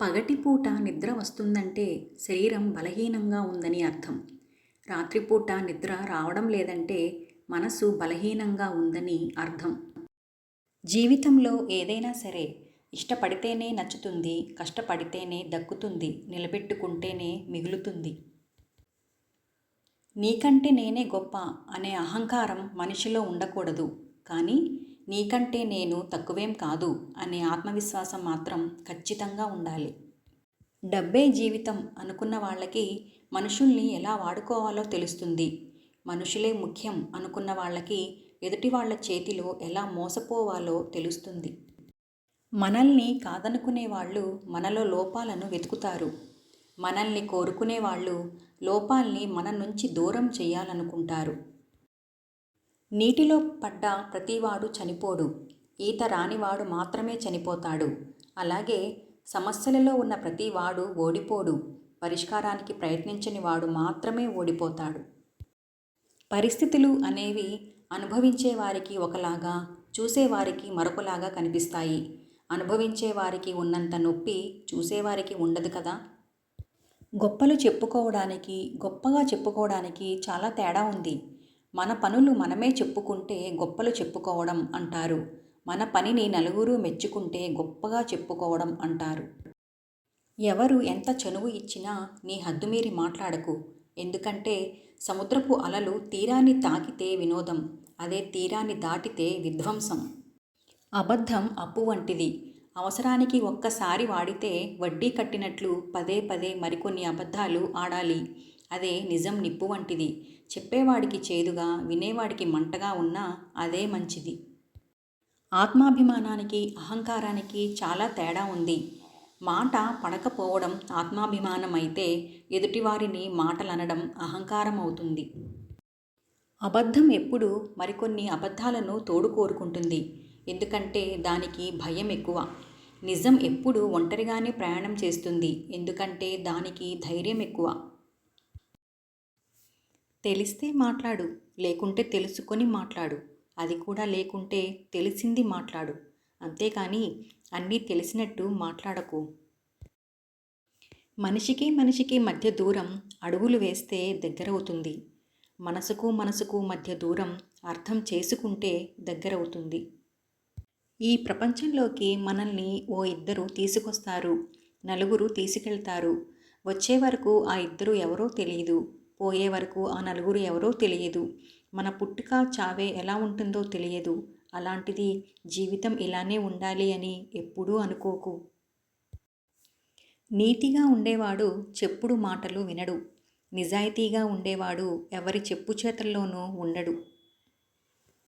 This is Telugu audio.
పగటిపూట నిద్ర వస్తుందంటే శరీరం బలహీనంగా ఉందని అర్థం. రాత్రిపూట నిద్ర రావడం లేదంటే మనసు బలహీనంగా ఉందని అర్థం. జీవితంలో ఏదైనా సరే ఇష్టపడితేనే నచ్చుతుంది కష్టపడితేనే దక్కుతుంది నిలబెట్టుకుంటేనే మిగులుతుంది. నీకంటే నేనే గొప్ప అనే అహంకారం మనిషిలో ఉండకూడదు. కానీ నీకంటే నేను తక్కువేం కాదు అనే ఆత్మవిశ్వాసం మాత్రం ఖచ్చితంగా ఉండాలి. డబ్బే జీవితం అనుకున్న వాళ్ళకి మనుషుల్ని ఎలా వాడుకోవాలో తెలుస్తుంది. మనుషులే ముఖ్యం అనుకున్న వాళ్ళకి ఎదుటి వాళ్ళ చేతిలో ఎలా మోసపోవాలో తెలుస్తుంది. మనల్ని కాదనుకునే వాళ్ళు మనలో లోపాలను వెతుకుతారు. మనల్ని కోరుకునే వాళ్ళు లోపాల్ని మన నుంచి దూరం చేయాలనుకుంటారు. నీటిలో పడ్డ ప్రతివాడు చనిపోడు. ఈత రానివాడు మాత్రమే చనిపోతాడు. అలాగే సమస్యలలో ఉన్న ప్రతివాడు ఓడిపోడు. పరిష్కారానికి ప్రయత్నించని వాడు మాత్రమే ఓడిపోతాడు. పరిస్థితులు అనేవి అనుభవించే వారికి ఒకలాగా చూసేవారికి మరొకలాగా కనిపిస్తాయి. అనుభవించే వారికి ఉన్నంత నొప్పి చూసేవారికి ఉండదు కదా? గొప్పలు చెప్పుకోవడానికి గొప్పగా చెప్పుకోవడానికి చాలా తేడా ఉంది. మన పనులు మనమే చెప్పుకుంటే గొప్పలు చెప్పుకోవడం అంటారు. మన పనిని నలుగురు మెచ్చుకుంటే గొప్పగా చెప్పుకోవడం అంటారు. ఎవరు ఎంత చనువు ఇచ్చినా నీ హద్దుమీరి మాట్లాడకు. ఎందుకంటే సముద్రపు అలలు తీరాన్ని తాకితే వినోదం అదే తీరాన్ని దాటితే విధ్వంసం. అబద్ధం అప్పు వంటిది. అవసరానికి ఒక్కసారి వాడితే వడ్డీ కట్టినట్లు పదే పదే మరికొన్ని అబద్ధాలు ఆడాలి. అదే నిజం నిప్పు వంటిది. చెప్పేవాడికి చేదుగా వినేవాడికి మంటగా ఉన్నా అదే మంచిది. ఆత్మాభిమానానికి అహంకారానికి చాలా తేడా ఉంది. మాట పడకపోవడం ఆత్మాభిమానం అయితే ఎదుటివారిని మాటలనడం అహంకారం అవుతుంది అబద్ధం ఎప్పుడు మరికొన్ని అబద్ధాలను తోడు కోరుకుంటుంది. ఎందుకంటే దానికి భయం ఎక్కువ. నిజం ఎప్పుడు ఒంటరిగానే ప్రయాణం చేస్తుంది. ఎందుకంటే దానికి ధైర్యం ఎక్కువ. తెలిస్తే మాట్లాడు లేకుంటే తెలుసుకొని మాట్లాడు. అది కూడా లేకుంటే తెలిసింది మాట్లాడు. అంతేకాని అన్నీ తెలిసినట్టు మాట్లాడకు. మనిషికి మనిషికి మధ్య దూరం అడుగులు వేస్తే దగ్గరవుతుంది. మనసుకు మనసుకు మధ్య దూరం అర్థం చేసుకుంటే దగ్గరవుతుంది. ఈ ప్రపంచంలోకి మనల్ని ఓ ఇద్దరు తీసుకొస్తారు నలుగురు తీసుకెళ్తారు. వచ్చే వరకు ఆ ఇద్దరు ఎవరో తెలియదు పోయే వరకు ఆ నలుగురు ఎవరో తెలియదు. మన పుట్టుక చావే ఎలా ఉంటుందో తెలియదు. అలాంటిది జీవితం ఇలానే ఉండాలి అని ఎప్పుడూ అనుకోకు. నీతిగా ఉండేవాడు చెప్పుడు మాటలు వినడు. నిజాయితీగా ఉండేవాడు ఎవరి చెప్పు చేతల్లోనూ ఉండడు.